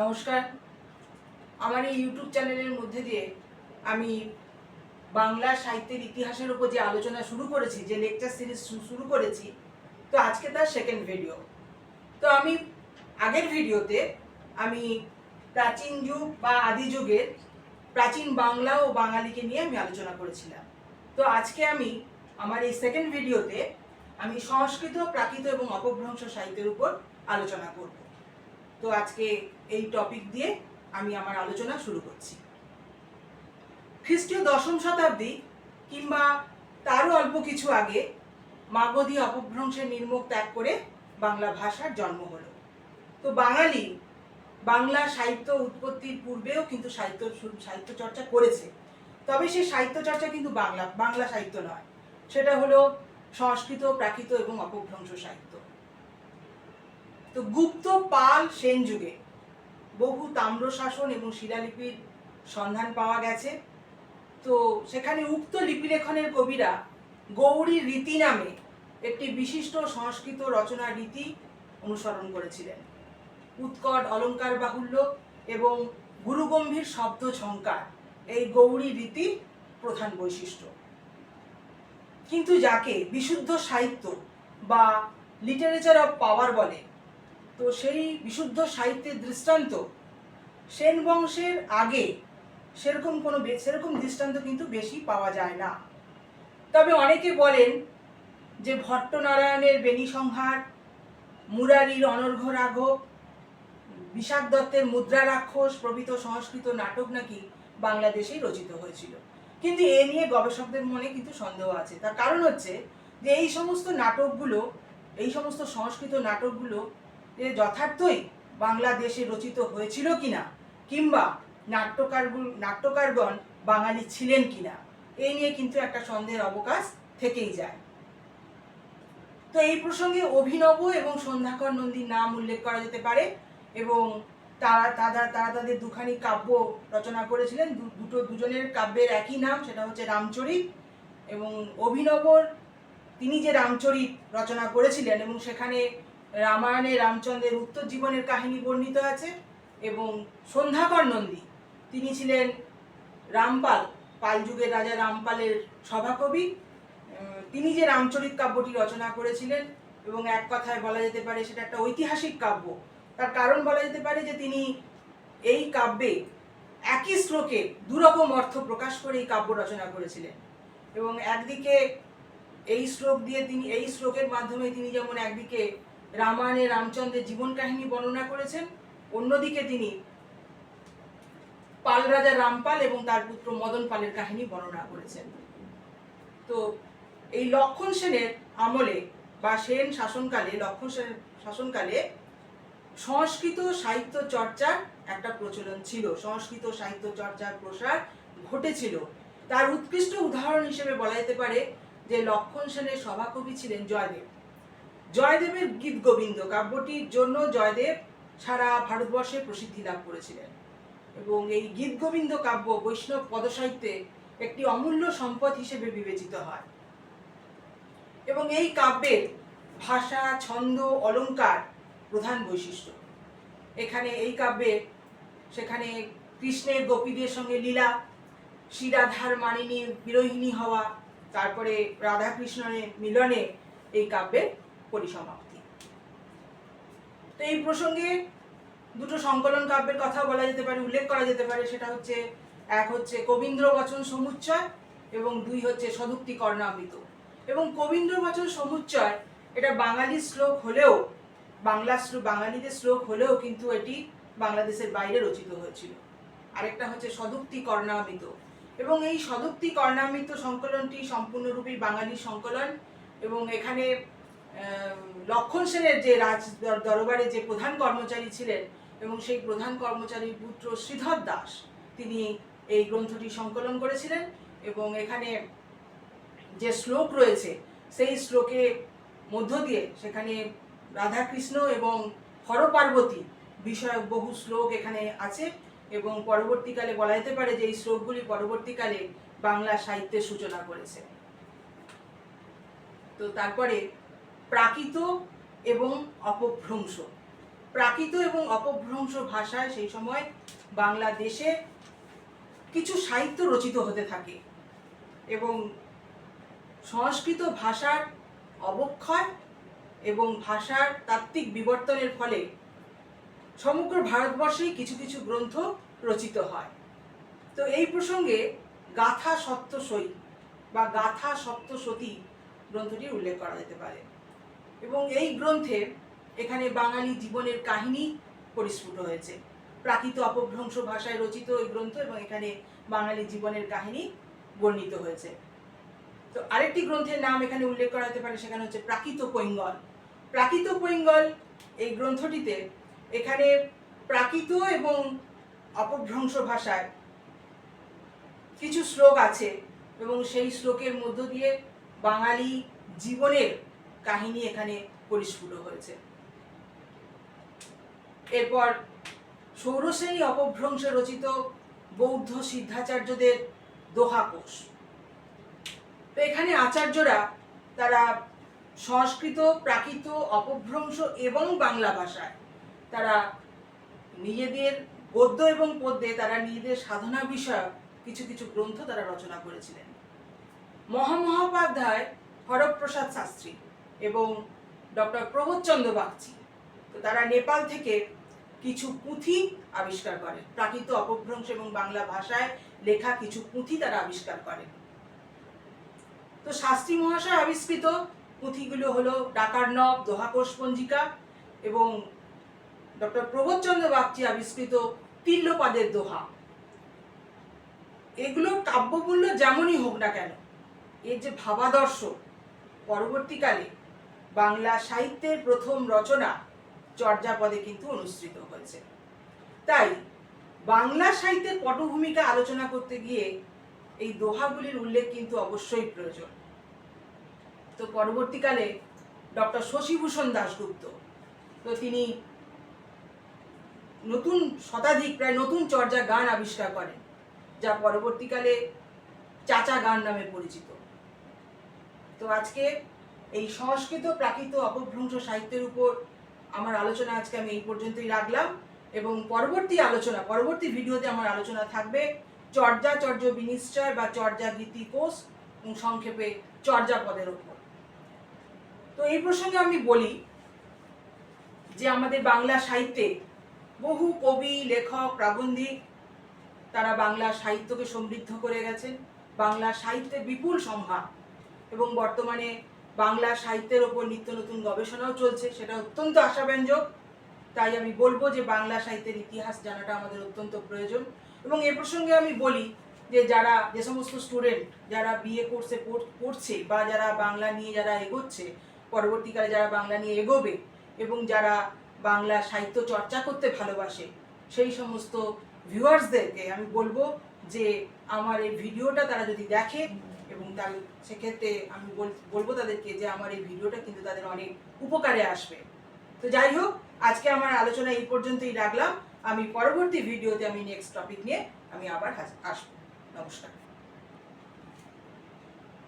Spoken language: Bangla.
নমস্কার। আমার এই ইউটিউব চ্যানেলের মধ্যে দিয়ে আমি বাংলা সাহিত্যের ইতিহাসের উপর যে আলোচনা শুরু করেছি, যে লেকচার সিরিজ শুরু করেছি, তো আজকে তার সেকেন্ড ভিডিও তো আমি আগের ভিডিওতে আমি প্রাচীন যুগ বা আদি যুগের প্রাচীন বাংলা ও বাঙালিকে নিয়ে আমি আলোচনা করেছিলাম। তো আজকে আমি আমার এই সেকেন্ড ভিডিওতে আমি সংস্কৃত, প্রাকৃত এবং অপভ্রংশ সাহিত্যের উপর আলোচনা করব। তো আজকে এই টপিক দিয়ে আমি আমার আলোচনা শুরু করছি। খ্রিস্টীয় দশম শতাব্দী কিংবা তারও অল্প কিছু আগে মাগধী অপভ্রংশের নির্মুখ ত্যাগ করে বাংলা ভাষার জন্ম হলো। তো বাঙালি বাংলা সাহিত্য উৎপত্তির পূর্বেও কিন্তু সাহিত্য সাহিত্য চর্চা করেছে। তবে সেই সাহিত্য চর্চা কিন্তু বাংলা বাংলা সাহিত্য নয়। সেটা হলো সংস্কৃত, প্রাকৃত এবং অপভ্রংশ সাহিত্য। তো গুপ্ত পাল সেন যুগে। বহু তাম্রশাসন এবং শিলালিপির সন্ধান পাওয়া গেছে। তো সেখানে উক্ত লিপিলেখনের কবিরা গৌরী রীতি নামে একটি বিশিষ্ট সংস্কৃত রচনা রীতি অনুসরণ করেছিলেন। উৎকট অলঙ্কার বাহুল্য এবং গুরুগম্ভীর শব্দ ঝঙ্কার এই গৌরী রীতি প্রধান বৈশিষ্ট্য। কিন্তু যাকে বিশুদ্ধ সাহিত্য বা লিটারেচার অফ পাওয়ার বলে তো সেই বিশুদ্ধ সাহিত্যের দৃষ্টান্ত সেন বংশের আগে সেরকম কোনো সেরকম দৃষ্টান্ত কিন্তু বেশি পাওয়া যায় না। তবে অনেকে বলেন যে ভট্টনারায়ণের বেণী সংহার, মুরারির অনর্ঘ রাঘব বিশাখ দত্তের মুদ্রা রাক্ষস প্রভৃত সংস্কৃত নাটক নাকি বাংলাদেশেই রচিত হয়েছিল। কিন্তু এ নিয়ে গবেষকদের মনে কিন্তু সন্দেহ আছে। তার কারণ হচ্ছে যে এই সমস্ত নাটকগুলো, এই সমস্ত সংস্কৃত নাটকগুলো যে যথার্থই বাংলাদেশে রচিত হয়েছিল কিনা কিংবা নাট্যকারগুলো, নাট্যকারগণ বাঙালি ছিলেন কিনা? এই নিয়ে কিন্তু একটা সন্দেহের অবকাশ থেকেই যায়। তো এই প্রসঙ্গে অভিনব এবং সন্ধ্যাকর নন্দীর নাম উল্লেখ করা যেতে পারে এবং তারা তারা তারা তাদের দুখানি কাব্য রচনা করেছিলেন। দুটো দুজনের কাব্যের একই নাম, সেটা হচ্ছে রামচরিত এবং অভিনবর তিনি যে রামচরিত রচনা করেছিলেন এবং সেখানে রামায়ণে রামচন্দ্রের উত্তর জীবনের কাহিনী বর্ণিত আছে এবং সন্ধ্যাকর নন্দী, তিনি ছিলেন রামপাল, পাল যুগের রাজা রামপালের সভাকবি। তিনি যে রামচরিত কাব্যটি রচনা করেছিলেন এবং এক কথায় বলা যেতে পারে সেটা একটা ঐতিহাসিক কাব্য। তার কারণ বলা যেতে পারে যে তিনি এই কাব্যে একই শ্লোকে দুরকম অর্থ প্রকাশ করে এই কাব্য রচনা করেছিলেন এবং একদিকে এই শ্লোক দিয়ে তিনি, এই শ্লোকের মাধ্যমে তিনি যেমন একদিকে রামায়ণে রামচন্দ্রের জীবন কাহিনী বর্ণনা করেছেন। অন্যদিকে তিনি পাল রাজা রামপাল এবং তার পুত্র মদন পালের কাহিনী বর্ণনা করেছেন। তো এই লক্ষণ সেনের আমলে বা সেন শাসনকালে, লক্ষণ সেনের শাসনকালে সংস্কৃত সাহিত্য চর্চার একটা প্রচলন ছিল। সংস্কৃত সাহিত্য চর্চার প্রসার ঘটেছিল। তার উৎকৃষ্ট উদাহরণ হিসেবে বলা যেতে পারে যে লক্ষণ সেনের সভাকবি ছিলেন জয়দেব। জয়দেবের গীত গোবিন্দ। কাব্যটির জন্য জয়দেব সারা ভারতবর্ষে প্রসিদ্ধি লাভ করেছিলেন। এবং এই গীত গোবিন্দ কাব্য বৈষ্ণব পদসাহিত্যে একটি অমূল্য সম্পদ হিসেবে বিবেচিত হয়। এবং এই কাব্যের ভাষা, ছন্দ, অলংকার প্রধান বৈশিষ্ট্য। এখানে এই কাব্যে সেখানে কৃষ্ণের গোপীদের সঙ্গে লীলা, শ্রীরাধার মানিনী বিরোহিনী হওয়া, তারপরে রাধা কৃষ্ণের মিলনে এই কাব্যের পরিসমাপ্তি। তো এই প্রসঙ্গে দুটো সংকলন কাব্যের কথা বলা যেতে পারে, উল্লেখ করা যেতে পারে। সেটা হচ্ছে, এক হচ্ছে কবীন্দ্র বচন সমুচ্চয় এবং দুই হচ্ছে সদুক্তি কর্ণামৃত। এবং কবীন্দ্র বচন সমুচ্চয়, এটা বাঙালি শ্লোক হলেও, বাংলা শ্লোক বাঙালিদের শ্লোক হলেও কিন্তু এটি বাংলাদেশের বাইরে রচিত হয়েছিল। আরেকটা হচ্ছে সদুক্তি কর্ণামৃত। এবং এই সদুক্তি কর্ণামৃত সংকলনটি সম্পূর্ণরূপে বাঙালি সংকলন এবং এখানে লক্ষণ সেনের যে রাজ দর- দরবারে যে প্রধান কর্মচারী ছিলেন এবং সেই প্রধান কর্মচারীর পুত্র শ্রীধর দাস, তিনি এই গ্রন্থটি সংকলন করেছিলেন এবং এখানে যে শ্লোক রয়েছে, সেই শ্লোকে মধ্য দিয়ে সেখানে রাধাকৃষ্ণ এবং হরপার্বতী বিষয়ক বহু শ্লোক এখানে আছে এবং পরবর্তীকালে বলা যেতে পারে যে এই শ্লোকগুলি পরবর্তীকালে বাংলা সাহিত্যের সূচনা করেছে। তো তারপরে প্রাকৃত এবং অপভ্রংশ। প্রাকৃত এবং অপভ্রংশ ভাষায় সেই সময় বাংলাদেশে কিছু সাহিত্য রচিত হতে থাকে এবং সংস্কৃত ভাষার অবক্ষয় এবং ভাষার তাত্ত্বিক বিবর্তনের ফলে সমগ্র ভারতবর্ষেই কিছু কিছু গ্রন্থ রচিত হয়। তো এই প্রসঙ্গে গাথা সপ্তসই বা গাথা সপ্তসতী গ্রন্থটি উল্লেখ করা যেতে পারে। এবং এই গ্রন্থে এখানে বাঙালি জীবনের কাহিনী পরিস্ফুট হয়েছে। প্রাকৃত অপভ্রংশ ভাষায় রচিত এই গ্রন্থ এবং এখানে বাঙালি জীবনের কাহিনী বর্ণিত হয়েছে। তো আরেকটি গ্রন্থের নাম এখানে উল্লেখ করা হতে পারে, সেখানে হচ্ছে প্রাকৃত পৈঙ্গল। প্রাকৃত পৈঙ্গল এই গ্রন্থটিতে এখানে প্রাকৃত এবং অপভ্রংশ ভাষায় কিছু শ্লোক আছে এবং সেই শ্লোকের মধ্য দিয়ে বাঙালি জীবনের কাহিনী এখানে পরিস্ফুট হয়েছে। এরপর সৌরশ্রেণী অপভ্রংশে রচিত বৌদ্ধ সিদ্ধাচার্যদের দোহাকোষ তো এখানে আচার্যরা তারা সংস্কৃত, প্রাকৃত, অপভ্রংশ এবং বাংলা ভাষায় তারা নিজেদের গদ্য এবং পদ্যে তারা নিজেদের সাধনা বিষয়ক কিছু কিছু গ্রন্থ তারা রচনা করেছিলেন। মহামহোপাধ্যায় হরপ্রসাদ শাস্ত্রী এবং ডক্টর প্রবোধচন্দ্র বাগচি। তো তারা নেপাল থেকে কিছু পুঁথি আবিষ্কার করেন প্রাকৃত অপভ্রংশ এবং বাংলা ভাষায় লেখা কিছু পুঁথি তারা আবিষ্কার করেন তো শাস্ত্রী মহাশয় আবিষ্কৃত পুঁথিগুলো হলো ডাকার নব দোহাকোষ পঞ্জিকা এবং ডক্টর প্রবোধচন্দ্র বাগচি আবিষ্কৃত তিল্লপাদের দোহা। এগুলো কাব্যমূল্য যেমনই হোক না কেন, এর যে ভাবাদর্শ পরবর্তীকালে বাংলা সাহিত্যের প্রথম রচনা চর্যাপদে কিন্তু অনুসৃত হয়েছে। তাই বাংলা সাহিত্যের পটভূমিকা আলোচনা করতে গিয়ে এই দোহাগুলির উল্লেখ কিন্তু অবশ্যই প্রয়োজন। তো পরবর্তীকালে ডক্টর শশীভূষণ দাশগুপ্ত, তো তিনি নতুন শতাধিক, প্রায় নতুন চর্যা গান আবিষ্কার করেন, যা পরবর্তীকালে চাচা গান নামে পরিচিত। তো আজকে এই সংস্কৃত, প্রাকৃত, অপভ্রংশ সাহিত্যের উপর আমার আলোচনা আজকে আমি এই পর্যন্তই রাখলাম এবং পরবর্তী আলোচনা, পরবর্তী ভিডিওতে আমার আলোচনা থাকবে চর্যাচর্য বিনিশ্চয় বা চর্যা গীতি কোষ এবং সংক্ষেপে চর্যাপদের ওপর তো এই প্রসঙ্গে আমি বলি যে আমাদের বাংলা সাহিত্যে বহু কবি, লেখক, প্রাবন্ধিক তারা বাংলা সাহিত্যকে সমৃদ্ধ করে গেছেন, বাংলা সাহিত্যের বিপুল সম্ভার এবং বর্তমানে বাংলা সাহিত্যের ওপর নিত্য নতুন গবেষণাও চলছে, সেটা অত্যন্ত আশাব্যঞ্জক। তাই আমি বলব যে বাংলা সাহিত্যের ইতিহাস জানাটা আমাদের অত্যন্ত প্রয়োজন। এবং এ প্রসঙ্গে আমি বলি যে যারা যে সমস্ত স্টুডেন্ট যারা বিএ কোর্সে পড়ছে বা যারা বাংলা নিয়ে যারা এগোচ্ছে, পরবর্তীকালে যারা বাংলা নিয়ে এগোবে এবং যারা বাংলা সাহিত্য চর্চা করতে ভালোবাসে, সেই সমস্ত ভিউয়ার্সদেরকে আমি বলব যে আমার এই ভিডিওটা তারা যদি দেখে এবং তার সেক্ষেত্রে আমি বল- বলব তাদেরকে যে আমার এই ভিডিওটা কিন্তু তাদের অনেক উপকারে আসবে। তো যাই হোক, আজকে আমার আলোচনা এই পর্যন্তই রাখলাম। আমি পরবর্তী ভিডিওতে আমি নেক্সট টপিক নিয়ে আমি আবার আসব। নমস্কার।